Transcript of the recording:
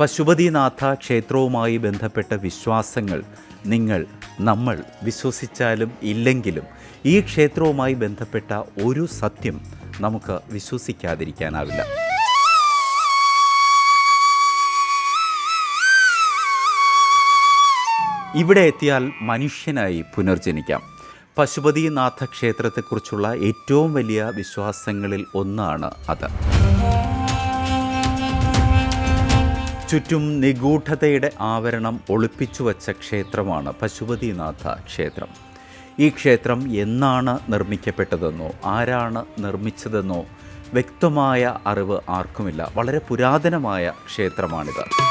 പശുപതിനാഥ ക്ഷേത്രവുമായി ബന്ധപ്പെട്ട വിശ്വാസങ്ങൾ നിങ്ങൾ നമ്മൾ വിശ്വസിച്ചാലും ഇല്ലെങ്കിലും ഈ ക്ഷേത്രവുമായി ബന്ധപ്പെട്ട ഒരു സത്യം നമുക്ക് വിശ്വസിക്കാതിരിക്കാനാവില്ല. ഇവിടെ എത്തിയാൽ മനുഷ്യനായി പുനർജനിക്കാം. പശുപതിനാഥ ക്ഷേത്രത്തെക്കുറിച്ചുള്ള ഏറ്റവും വലിയ വിശ്വാസങ്ങളിൽ ഒന്നാണ് അത്. ചുറ്റും നിഗൂഢതയുടെ ആവരണം ഒളിപ്പിച്ചു വച്ച ക്ഷേത്രമാണ് പശുപതിനാഥ ക്ഷേത്രം. ഈ ക്ഷേത്രം എന്നാണ് നിർമ്മിക്കപ്പെട്ടതെന്നോ ആരാണ് നിർമ്മിച്ചതെന്നോ വ്യക്തമായ അറിവ് ആർക്കുമില്ല. വളരെ പുരാതനമായ ക്ഷേത്രമാണിത്.